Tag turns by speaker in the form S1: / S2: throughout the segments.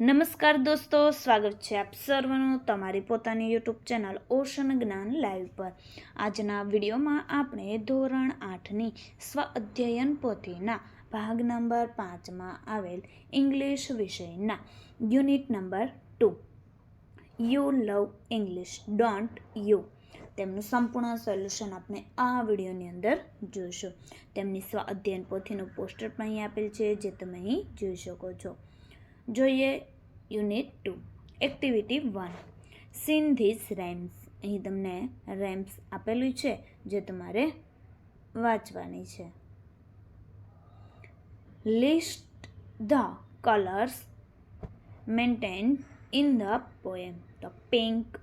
S1: નમસ્કાર દોસ્તો, સ્વાગત છે આપ સર્વનું તમારી પોતાની YouTube channel ocean Gyan live પર. આજના વિડીયોમાં આપણે ધોરણ આઠની સ્વ અધ્યયન પોથીના ભાગ નંબર પાંચમાં આવેલ ઇંગ્લિશ વિષયના unit number two. You love English don't you તેમનું સંપૂર્ણ સોલ્યુશન આપણે આ વિડીયોની અંદર જોઈશું. તેમની સ્વ અધ્યયન પોથીનું પોસ્ટર પણ અહીં આપેલ છે, જે તમે અહીં જોઈ શકો છો. જોઈએ unit two activity one seen this rhymes અહીં તમને રેમ્સ આપેલું છે જે તમારે વાંચવાની છે list the colours mentioned in the poem the pink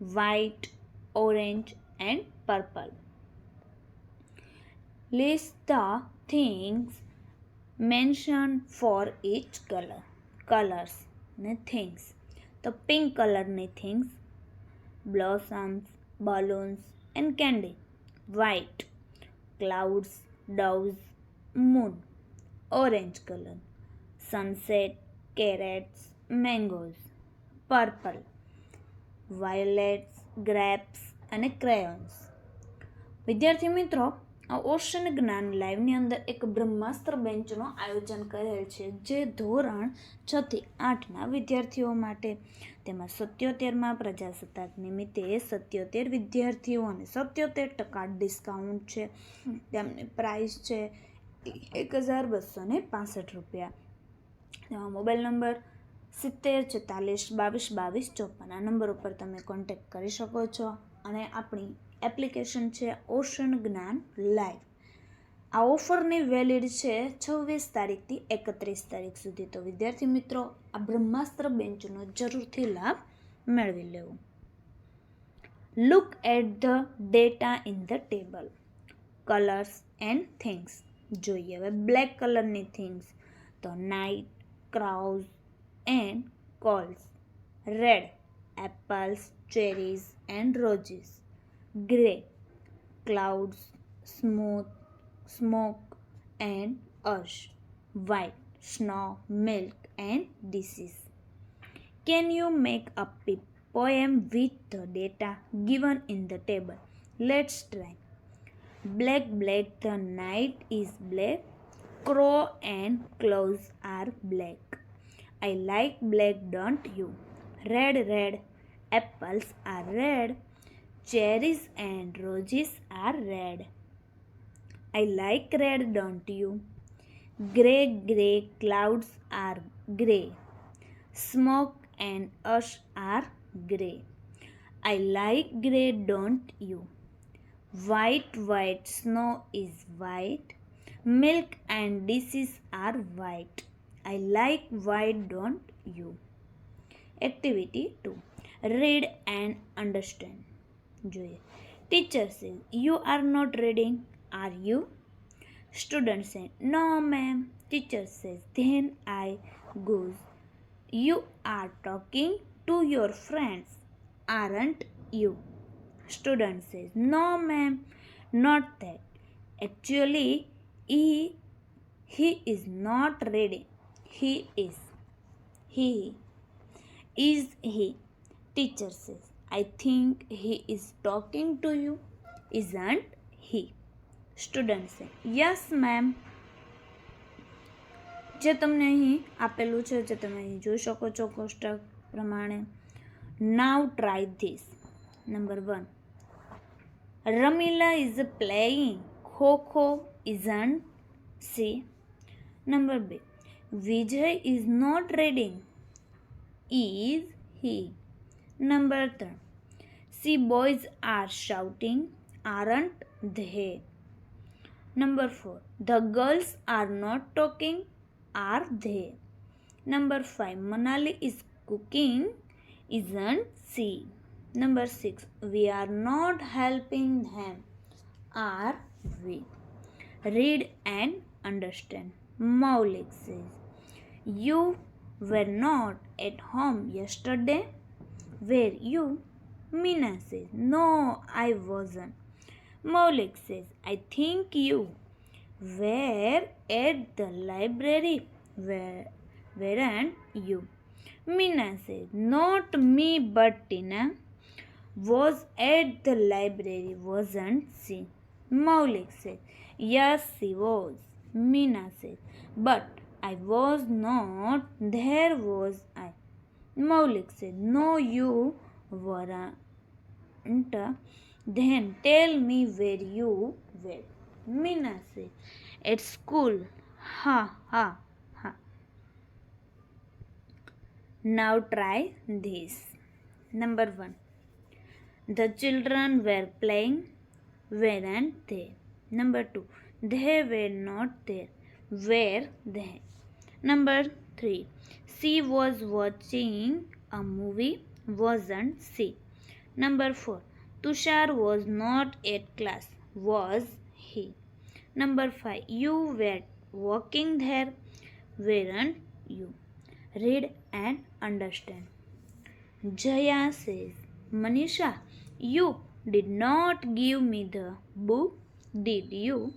S1: white orange and purple list the things mentioned for each color Colours ને થિંગ્સ તો પિંક કલરની things blossoms balloons and candy white clouds doves moon orange colour sunset carrots mangoes purple violets grapes અને crayons વિદ્યાર્થી મિત્રો ocean જ્ઞાન લાઈવની અંદર એક બ્રહ્માસ્ત્ર બેન્ચનું આયોજન કરેલ છે, જે ધોરણ છથી આઠના વિદ્યાર્થીઓ માટે. તેમાં સત્યોતેરમાં પ્રજાસત્તાક નિમિત્તે સત્યોતેર વિદ્યાર્થીઓ અને સત્યોતેર ટકા ડિસ્કાઉન્ટ છે. તેમની પ્રાઇસ છે એક હજાર બસો ને પાસઠ રૂપિયા. તેમાં મોબાઈલ નંબર સિત્તેર, છેતાલીસ, બાવીસ બાવીસ, ચોપન આ નંબર ઉપર તમે કોન્ટેક્ટ કરી શકો છો. અને આપણી એપ્લિકેશન છે ઓશન જ્ઞાન લાઈવ. આ ઓફરની વેલિડ છે છવ્વીસ તારીખથી એકત્રીસ તારીખ સુધી. તો વિદ્યાર્થી મિત્રો, આ બ્રહ્માસ્ત્ર બેન્ચનો જરૂરથી લાભ મેળવી લેવો. Look at the data in the table colours and things જોઈએ હવે બ્લેક કલરની થિંગ્સ તો night crows and coals red apples cherries and roses. Gray. Clouds smooth smoke and ash. White snow milk and disease. Can you make a poem with the data given in the table? Let's try. Black black the night is black. Crow and clouds are black. I like black, don't you? Red, red, apples are red, cherries and roses are red. I like red, don't you? Grey, grey, clouds are grey, smoke and ash are grey. I like grey, don't you? White, white, snow is white, milk and dishes are white. I like white, don't you? Activity 2 Read and understand. જોઈએ Teacher says, You are not reading, are you? Student says, No, ma'am. Teacher says, Then I goes, You are talking to your friends, aren't you? Student says, No, ma'am, not that. Actually, he, he is not reading. He is. He is he. Teacher says, I think he is talking to you, isn't he? Student says, Yes, ma'am. જે તમને અહીં આપેલું છે જે તમે અહીં જોઈ શકો છો કોષ્ટક પ્રમાણે now try this number one Ramila is playing kho kho isn't she number બે Vijay is not reading. Is he? Number three. See, boys are shouting, aren't they? Number four. The girls are not talking, are they? Number five. Manali is cooking, isn't she? Number six. We are not helping them, are we? Read and understand. Maulik says. You were not at home yesterday, were you? Meena says, No, I wasn't. Maulik says, I think you were at the library, Where, weren't you? Meena says, Not me, but Tina was at the library, wasn't she? Maulik says, Yes, she was. Meena says, But I was not. There was I. Maulik said, No, you weren't. Then tell me where you were. Meena said, At school. Ha ha ha. Now try this. Number one. The children were playing, weren't they? Number two. They were not there. Were they? Number three. She was watching a movie, wasn't she? Number four. Tushar was not at class, was he? Number five. You were walking there, weren't you? Read and understand. Jaya says, Manisha, you did not give me the book, did you?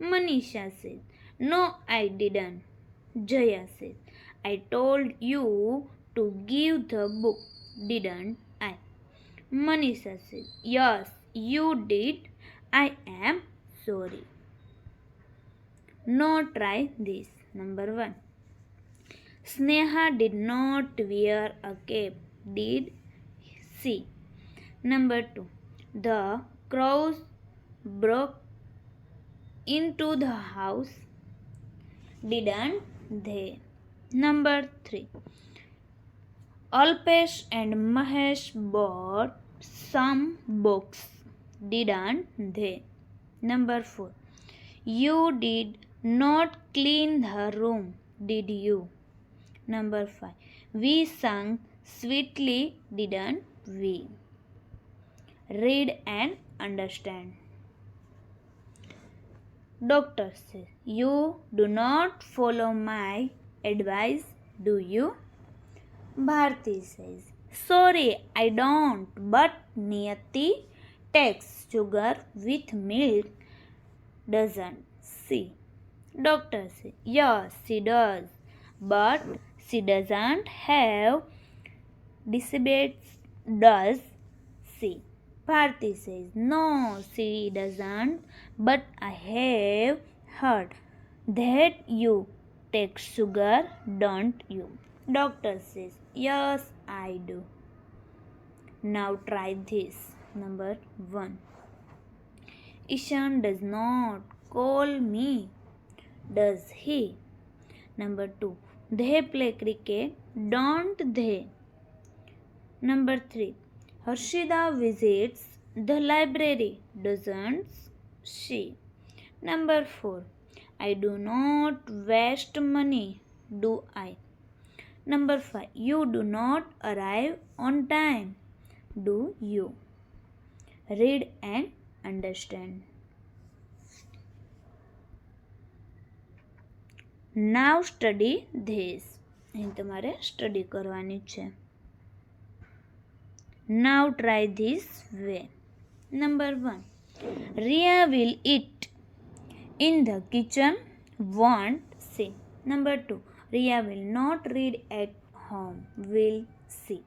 S1: Manisha says, No, I didn't. Jaya says, I told you to give the book, didn't I? Manisha says, Yes, you did. I am sorry. No, try this. Number one. Sneha did not wear a cap, did she? Number two. The crows broke into the house, didn't they? Number three. Alpesh and Mahesh bought some books, didn't they? Number four. You did not clean the room, did you? Number five. We sang sweetly, didn't we? Read and understand. Doctor says, You do not follow my advice, do you? Bharti says, Sorry, I don't, but Niyati takes sugar with milk, doesn't she? Doctor says, Yes, she does, but she doesn't have diabetes, does she? Bharti says, No, she doesn't, but I have heard that you take sugar, don't you? Doctor says, Yes, I do. Now try this. Number one. Ishan does not call me, does he? Number two. They play cricket, don't they? Number three. Harshida visits the library, doesn't she? Number four. I do not waste money, do I? Number five. You do not arrive on time, do you? Read and understand. Now study this અહીં તમારે study કરવાની છે Now try this way. Number 1. Ria will eat in the kitchen, won't see. Number 2. Ria will not read at home, will see.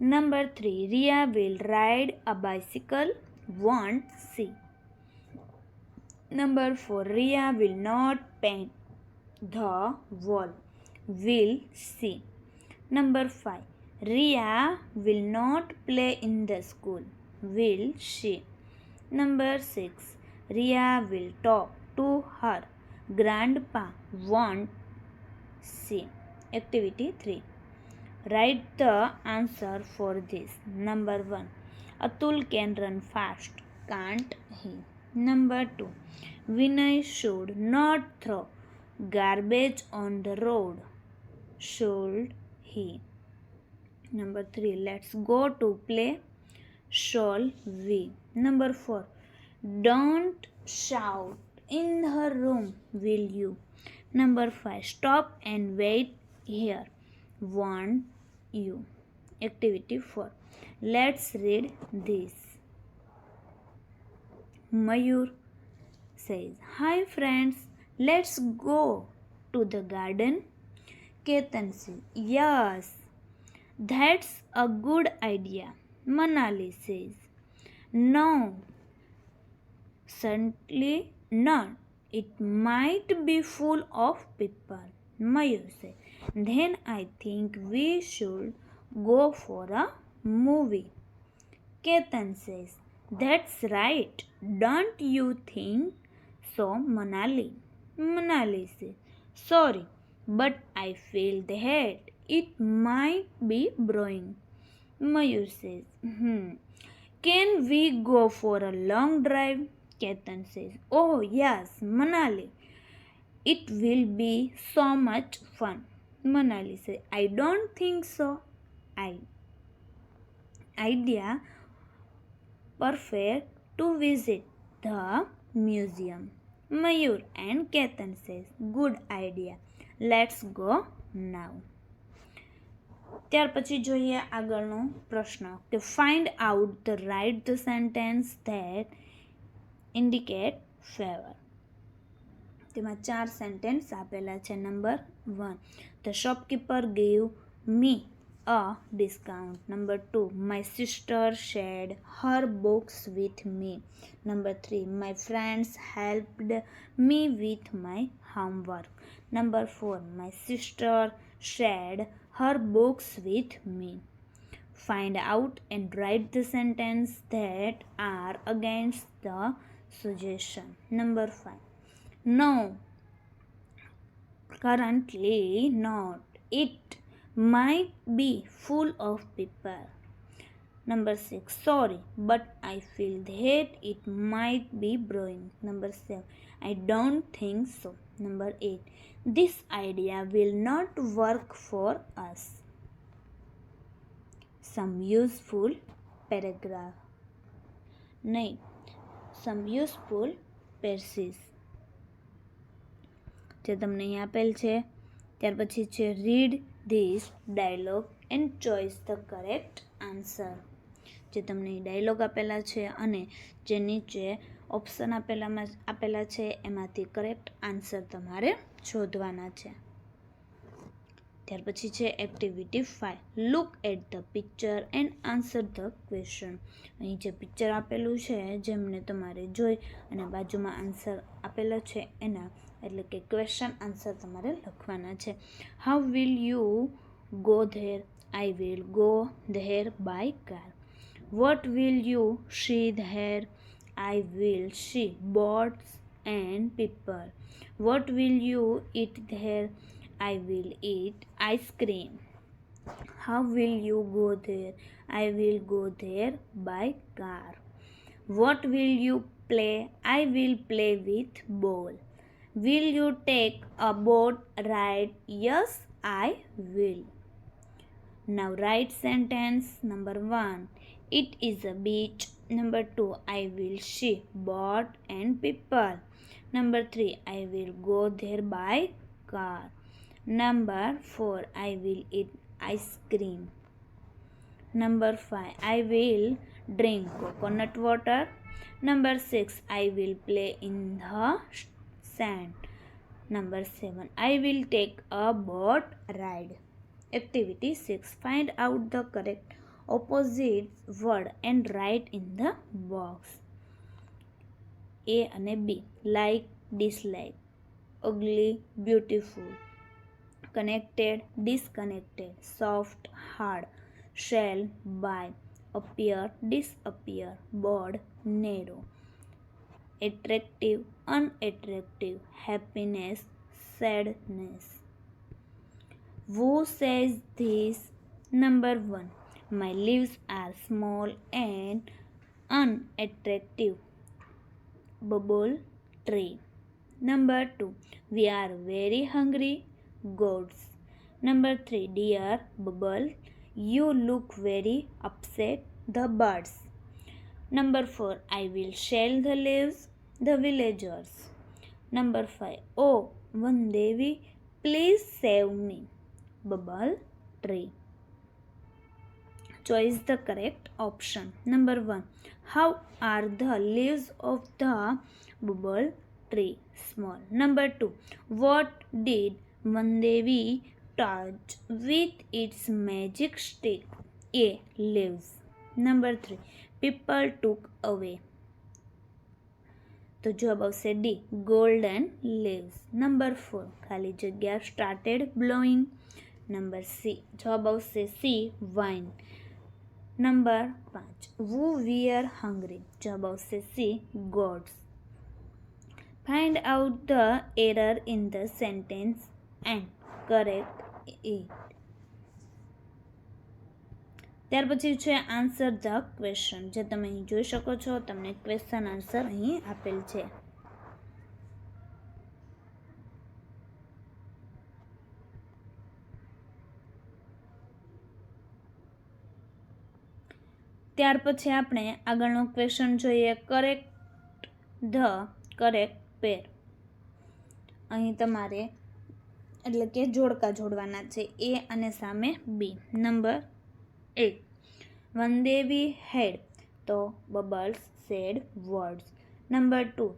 S1: Number 3. Ria will ride a bicycle, won't see. Number 4. Ria will not paint the wall, will see. Number 5. Ria will not play in the school. Will she? Number 6. Ria will talk to her grandpa. Won't she? Activity 3. Write the answer for this. Number 1. Atul can run fast. Can't he? Number 2. Vinay should not throw garbage on the road. Should he? Number 3. Let's go to play. Shall we? Number 4. Don't shout in her room, will you? Number 5. Stop and wait here. Want you? Activity 4. Let's read this. Mayur says, Hi friends, let's go to the garden. Ketan says, Yes, that's a good idea. Manali says, No, certainly not. It might be full of people. Mayur says, Then I think we should go for a movie. Ketan says, That's right. Don't you think so, Manali? Manali says, Sorry, but I feel that it might be brewing. Mayur says, Hmm. Can we go for a long drive? Ketan says, Oh, yes, Manali. It will be so much fun. Manali says, I don't think so. I idea perfect to visit the museum. Mayur and Ketan says, Good idea. Let's go now. ત્યાર પછી જોઈએ આગળનો પ્રશ્ન. કે find out the right the sentence that indicate favour તેમાં ચાર sentence આપેલા છે. Number one the shopkeeper gave me a discount number two my sister shared her books with me number three my friends helped me with my homework number four my sister shared her books with me. Find out and write the sentence that are against the suggestion. Number five, no, currently not. It might be full of people. Number 6. Sorry, but I feel that it might be brewing. Number 7. I don't think so. Number 8. This idea will not work for us. Some useful paragraph. નહીં some useful pieces જે તમને અહીં આપેલ છે ત્યાર પછી છે read this dialogue and choice the correct answer જે તમને ડાયલોગ આપેલા છે અને જે નીચે ઓપ્શન આપેલામાં આપેલા છે, એમાંથી કરેક્ટ આન્સર તમારે શોધવાના છે. ત્યાર પછી છે activity five look at the picture and answer the question અહીં જે પિક્ચર આપેલું છે, જેમને તમારે જોઈ અને બાજુમાં આન્સર આપેલો છે એના, એટલે કે ક્વેશ્ચન આન્સર તમારે લખવાના છે. How will you go there I will go there by car what will you see there I will see birds and people. What will you eat there? I will eat ice cream. How will you go there? I will go there by car. What will you play? I will play with ball. Will you take a boat ride? Yes, I will. Now write sentence number 1. It is a beach. Number 2. I will see boat and people. Number 3. I will go there by car. Number 4. I will eat ice cream. Number 5. I will drink coconut water. Number 6. I will play in the sand. Number 7. I will take a boat ride. Activity 6. Find out the correct opposite word and write in the box. A અને B. Like, dislike. Ugly, beautiful. Connected, disconnected. Soft, hard. Shall, by. Appear, disappear. Broad, narrow attractive, unattractive, happiness, sadness. Who says this? Number one, my leaves are small and unattractive. Bubble tree. Number two, we are very hungry. Goats. Number three, dear Bubble, you look very upset. The birds. Number 4. I will shell the leaves, the villagers. Number 5. Oh, one Devi, please save me. Bubble tree. Choose the correct option. Number 1. How are the leaves of the bubble tree? Small. Number 2. What did Vandevi touch with its magic stick? A. Leaves. Number 3. People took away. તો જવાબ આવશે the golden leaves number four ખાલી જગ્યા started blowing number C જવાબ આવશે C wine number પાંચ. વુ we are hungry જવાબ આવશે C. Gods find out the error in the sentence and correct it ત્યાર પછી છે આન્સર ધ ક્વેશ્ચન જે તમે અહીં જોઈ શકો છો, તમને ક્વેશ્ચન આન્સર અહીં આપેલ છે. ત્યાર પછી આપણે આગળનો ક્વેશ્ચન જોઈએ. કરેક્ટ ધ કરેક્ટ પેર અહીં તમારે, એટલે કે જોડકા જોડવાના છે. એ અને સામે બી નંબર એ વનદેવી હેડ. તો bubbles said words number two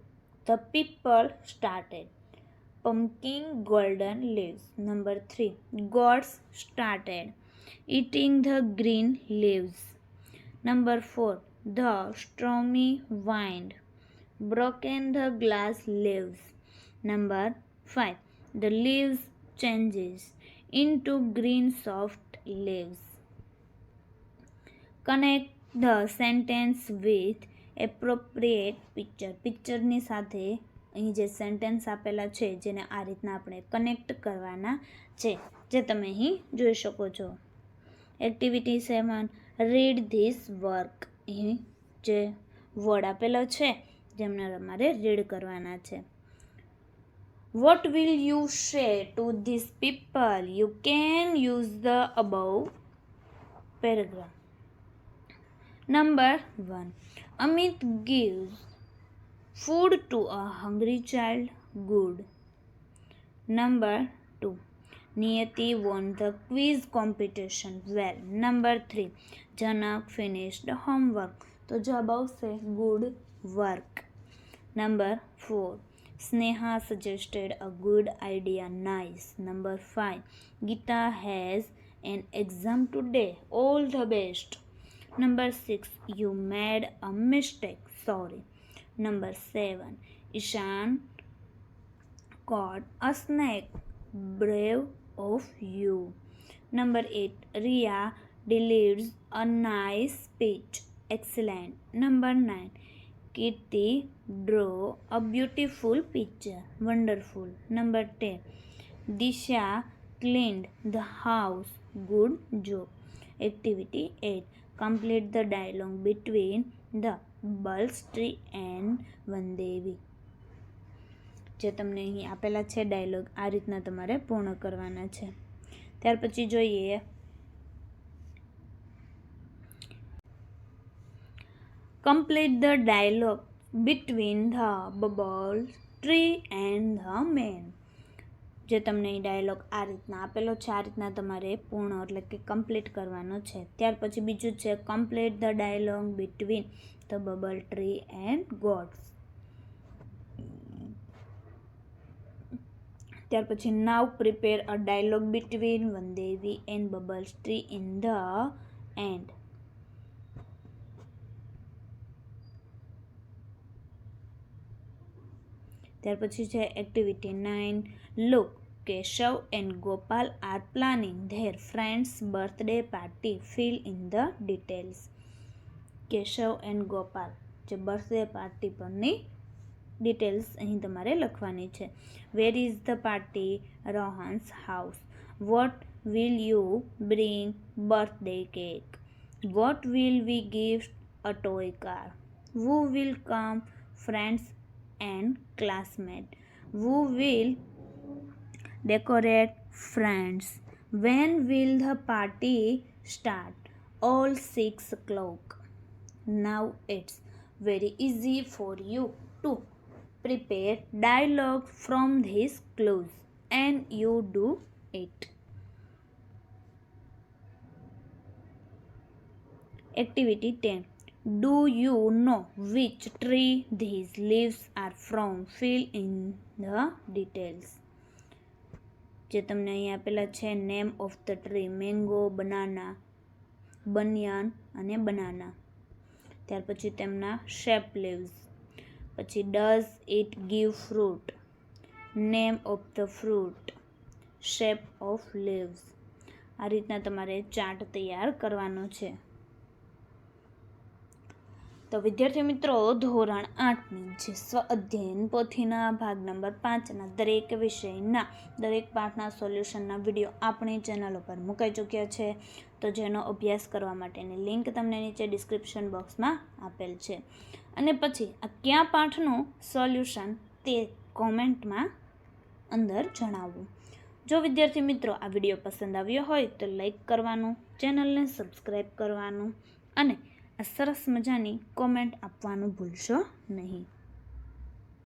S1: the people started pumpkin golden leaves. Number 3 gods started. Eating the green leaves. Number 4 the stormy wind broken the glass leaves number 5 the leaves changes into green soft leaves connect the sentence with appropriate picture પિક્ચરની સાથે અહીં જે sentence આપેલા છે જેને આ રીતના આપણે કનેક્ટ કરવાના છે જે તમે અહીં જોઈ શકો છો activity seven read this work અહીં જે વર્ડ આપેલો છે, જેમને તમારે રીડ કરવાના છે. What will you say to this people you can use the above paragraph number one Amit gives food to a hungry child good number two Niyati won the quiz competition well number three Janak finished homework. તો જવાબ આવશે good work number four Sneha suggested a good idea nice number five Gita has N exam today all the best Number 6. You made a mistake. Sorry. Number 7. Ishan caught a snake. Brave of you. Number 8. Ria delivers a nice speech. Excellent. Number 9. Kitty draw a beautiful picture. Wonderful. Number 10. Disha cleaned the house. Good job. Activity 8. complete the dialogue between the bubble tree and Vandevi જે તમને અહીં આપેલા છે dialog આ રીતના તમારે પૂર્ણ કરવાના છે ત્યાર પછી જોઈએ complete the dialogue between the bubble tree and the man જે તમને એ ડાયલોગ આ રીતના આપેલો છે, આ રીતના તમારે પૂર્ણ એટલે કે કમ્પ્લીટ કરવાનો છે. ત્યાર પછી બીજું છે complete the dialogue between the bubble tree and gods ત્યાર પછી now prepare a dialogue between Vandevi and bubble tree in the end ત્યાર પછી છે activity nine look Keshav and Gopal are planning their friends birthday party fill in the details Keshav and Gopal જે birthday party પરની details અહીં તમારે લખવાની છે. Where is the party Rohan's house what will you bring birthday cake what will we gift a toy car who will come friends and classmate who will decorate friends. When will the party start? All 6 o'clock. Now it's very easy for you to prepare dialogue from these clues and you do it. Activity 10 do you know which tree these leaves are from? Fill in the details. જે તમને અહીં આપેલા છે name of the tree mango banana banyan અને banana ત્યાર પછી તેમના shape leaves પછી does it give fruit name of the fruit shape of leaves આ રીતના તમારે ચાર્ટ તૈયાર કરવાનો છે. તો વિદ્યાર્થી મિત્રો, ધોરણ આઠની જે સ્વ અધ્યયન પોથીના ભાગ નંબર પાંચના દરેક વિષયના, દરેક પાઠના સોલ્યુશનના વીડિયો આપણી ચેનલ ઉપર મુકાઈ ચૂક્યા છે. તો જેનો અભ્યાસ કરવા માટેની લિંક તમને નીચે ડિસ્ક્રિપ્શન બોક્સમાં આપેલ છે. અને પછી આ કયા પાઠનું સોલ્યુશન તે કોમેન્ટમાં અંદર જણાવવું જો વિદ્યાર્થી મિત્રો આ વીડિયો પસંદ આવ્યો હોય તો લાઈક કરવાનું, ચેનલને સબસ્ક્રાઈબ કરવાનું અને સરસ મજાની કોમેન્ટ આપવાનું ભૂલશો નહીં.